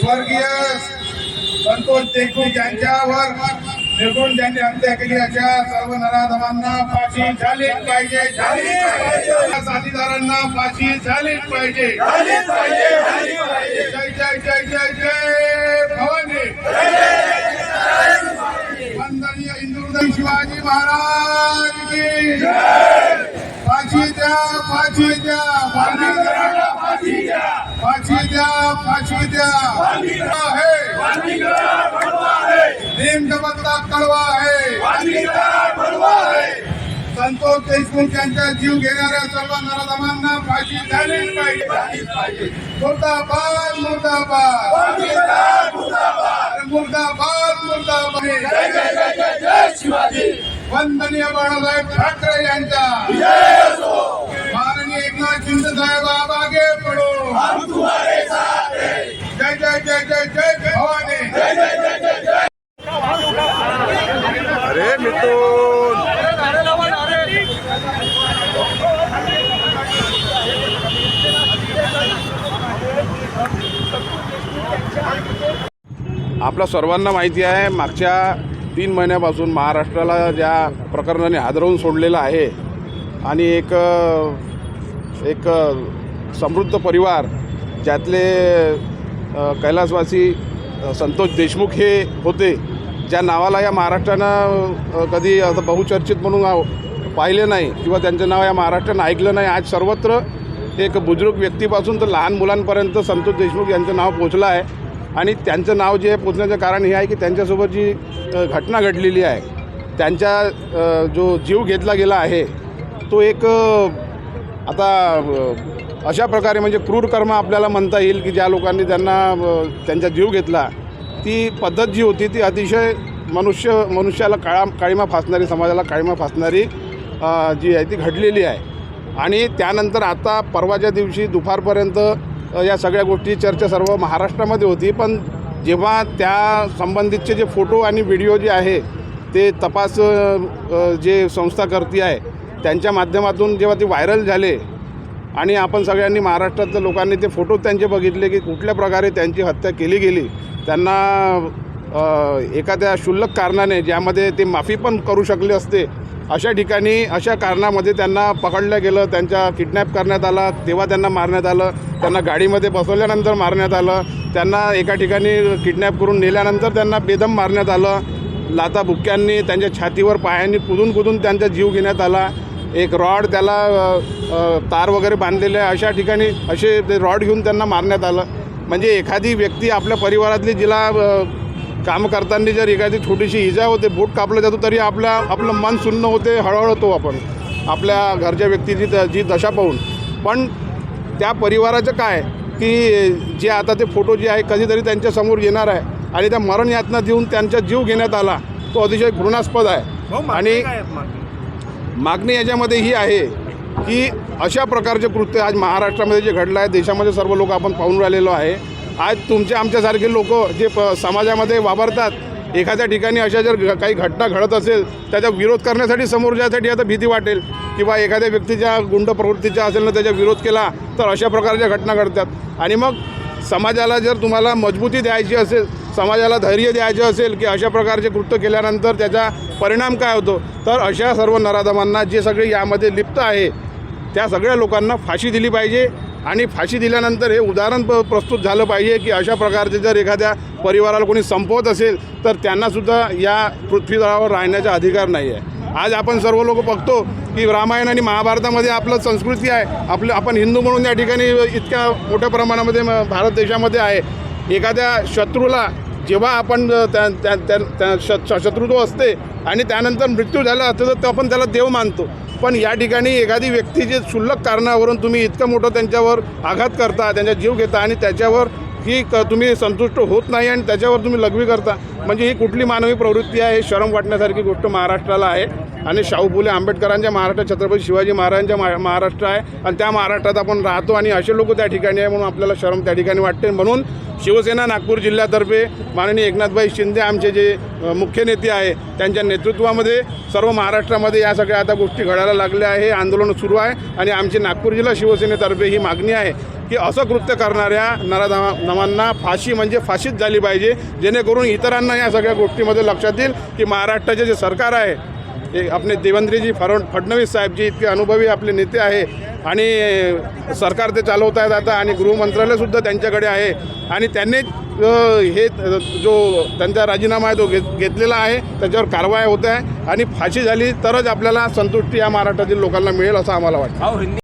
स्वर्गीय संतोष देशमुख यांच्यावर निर्गुण ज्यांनी हत्या केली अशा सर्व नराधमांना फाशी झालीच पाहिजे. साथीदारांना फाशी झालीच पाहिजे. जय जय जय जय जय भवानी. वंदनीय हिंदुहृदय शिवाजी महाराज की फाशी द्या फाशी द्या. फाशी द्या. फाशी द्या फाशी द्या. है नेम का कड़वा है संतोष देशमुख यांचा जीव घेणाऱ्या सर्व नराधमांना फाशी झालीच पाहिजे. मुर्दाबाद मुर्दाबाद. मुर्दाबाद. मुर्दाबाद वंदनीय बाळासाहेब ठाकरे यांचा. माननीय एकनाथ शिंदे साहेब आगे पडो जय जय जय जय जय भवानी. अरे मिथून आपल्या सर्वांना माहिती आहे मागच्या तीन महिन्यापासून महाराष्ट्राला ज्या प्रकरणाने हादरवून सोडलेलं आहे आणि एक एक समृद्ध परिवार ज्यातले कैलासवासी संतोष देशमुख हे होते ज्या नावाला या महाराष्ट्रानं कधी असं बहुचर्चित म्हणून पाहिले नाही किंवा त्यांचं नाव या महाराष्ट्रानं ऐकलं नाही आज सर्वत्र एक बुजुर्ग व्यक्तीपासून तर लहान मुलांपर्यंत संतोष देशमुख यांचं नाव पोचलं आहे. आणि त्यांचं नाव जे पोचण्याचं कारण हे आहे की त्यांच्यासोबत जी घटना घडलेली आहे त्यांच्या जो जीव घेतला गेला आहे तो एक आता अशा प्रकारे म्हणजे क्रूर कर्म आपल्याला म्हणता येईल की ज्या लोकांनी त्यांना त्यांचा जीव घेतला ती पद्धत जी होती ती अतिशय मनुष्य मनुष्याला काळा काळीमा फासणारी समाजाला काळीमा फासणारी जी आहे ती घडलेली आहे. आणि त्यानंतर आता परवाच्या दिवशी दुपारपर्यंत या सगळ्या गोष्टी चर्चा सर्व महाराष्ट्रामध्ये होती. पण जेव्हा त्या संबंधितचे जे फोटो आणि व्हिडिओ जे आहे ते तपास जे संस्था करती आहे त्यांच्या माध्यमातून जेव्हा ते व्हायरल झाले आणि आपण सगळ्यांनी महाराष्ट्रातल्या लोकांनी ते फोटो त्यांचे बघितले की कुठल्या प्रकारे त्यांची हत्या केली गेली त्यांना एखाद्या क्षुल्लक कारणाने ज्यामध्ये ते माफी पण करू शकले असते अशा ठिकाणी अशा कारणामध्ये त्यांना पकडलं गेलं त्यांच्या किडनॅप करण्यात आला तेव्हा त्यांना मारण्यात आलं त्यांना गाडीमध्ये बसवल्यानंतर मारण्यात आलं त्यांना एका ठिकाणी किडनॅप करून नेल्यानंतर त्यांना बेदम मारण्यात आलं लाता बुक्क्यांनी त्यांच्या छातीवर पायांनी कुदून कुदून त्यांचा जीव घेण्यात आला एक रॉड त्याला तार वगैरे बांधलेले आहे अशा ठिकाणी असे ते रॉड घेऊन त्यांना मारण्यात आलं. म्हणजे एखादी व्यक्ती आपल्या परिवारातली जिला काम करताना जर एखादी छोटीशी इजा होते बोट कापलं जातो तरी आपल्या आपलं मन सुन्न होते हळहळतो आपण. आपल्या घरच्या व्यक्तीची जी दशा पाहून. पण त्या परिवाराचं काय? की जे आता ते फोटो जे आहे कधीतरी त्यांच्यासमोर येणार आहे. आणि त्या मरण यातना देऊन त्यांचा जीव घेण्यात आला तो अतिशय घृणास्पद आहे. आणि मागणी याच्यामध्ये ही आहे की अशा प्रकारचे कृत्य आज महाराष्ट्रामध्ये जे घडलं आहे देशामध्ये सर्व लोक आपण पाहून राहिलेलो आहे. आज तुमच्या आमच्यासारखे लोक जे प समाजामध्ये वावरतात एखाद्या ठिकाणी अशा जर काही घटना घडत असेल त्याचा विरोध करण्यासाठी समोर जायसाठी आता भीती वाटेल. किंवा एखाद्या व्यक्तीच्या गुंड प्रवृत्तीचा असेल ना त्याचा विरोध केला तर अशा प्रकारच्या घटना घडतात. आणि मग समाजाला जर तुम्हाला मजबूती द्यायची असेल समाजाला धैर्य द्यायचे असेल की अशा प्रकारचे कृत्य केल्यानंतर त्याचा परिणाम काय होतो तर अशा सर्व नराधमांना जे सगळे यामध्ये लिप्त आहे त्या सगळ्या लोकांना फाशी दिली पाहिजे. आणि फाशी दिल्यानंतर हे उदाहरण प प्रस्तुत झालं पाहिजे की अशा प्रकारचे जर एखाद्या परिवाराला कोणी संपवत असेल तर त्यांनासुद्धा या पृथ्वीतळावर राहण्याचा अधिकार नाही आहे. आज आपण सर्व लोक बघतो की रामायण आणि महाभारतामध्ये आपलं संस्कृती आहे. आपलं आपण हिंदू म्हणून या ठिकाणी इतक्या मोठ्या प्रमाणामध्ये भारत देशामध्ये आहे. एखाद्या शत्रूला जेव्हा आपण त्या त्या त्या- त्या श- शत्रुत्व असते आणि त्यानंतर मृत्यू झाला असतो तर आपण त्याला देव मानतो. पण या ठिकाणी एखादी व्यक्ती जे क्षुल्लक कारणावरून तुम्ही इतकं मोठं त्यांच्यावर आघात करता त्यांचा जीव घेता आणि त्याच्यावर ही क तुम्ही संतुष्ट होत नाही आणि त्याच्यावर तुम्ही लघवी करता म्हणजे ही कुठली मानवी प्रवृत्ती आहे शरम वाटण्यासारखी गोष्ट महाराष्ट्राला आहे. आणि शाहू फुले आंबेडकरांच्या महाराष्ट्र छत्रपती शिवाजी महाराजांच्या महा महाराष्ट्र आहे. आणि त्या महाराष्ट्रात आपण राहतो आणि असे लोक त्या ठिकाणी आहे म्हणून आपल्याला शरम त्या ठिकाणी वाटते. म्हणून शिवसेना नागपूर जिल्ह्यातर्फे माननीय एकनाथभाई शिंदे आमचे जे मुख्य नेते आहे त्यांच्या नेतृत्वामध्ये सर्व महाराष्ट्रामध्ये या सगळ्या आता गोष्टी घडायला लागल्या आहे आंदोलन सुरू आहे आणि आमची नागपूर जिल्हा शिवसेनेतर्फे ही मागणी आहे की असं कृत्य करणाऱ्या नराधमांना फाशी म्हणजे फाशीच झाली पाहिजे जेणेकरून इतरांना या सगळ्या गोष्टीमध्ये लक्षात येईल की महाराष्ट्राचे जे सरकार आहे आपले देवेंद्रजी फड फडणवीस साहेबजी इतके अनुभवी आपले नेते आहे आणि सरकार ते चालवत आहेत आता आणि गृहमंत्रालयसुद्धा त्यांच्याकडे आहे. आणि त्यांनी हे जो त्यांचा राजीनामा आहे तो घेत घेतलेला आहे त्याच्यावर कारवाई होत आहे आणि फाशी झाली तरच आपल्याला संतुष्टी या महाराष्ट्रातील लोकांना मिळेल असं आम्हाला वाटतं.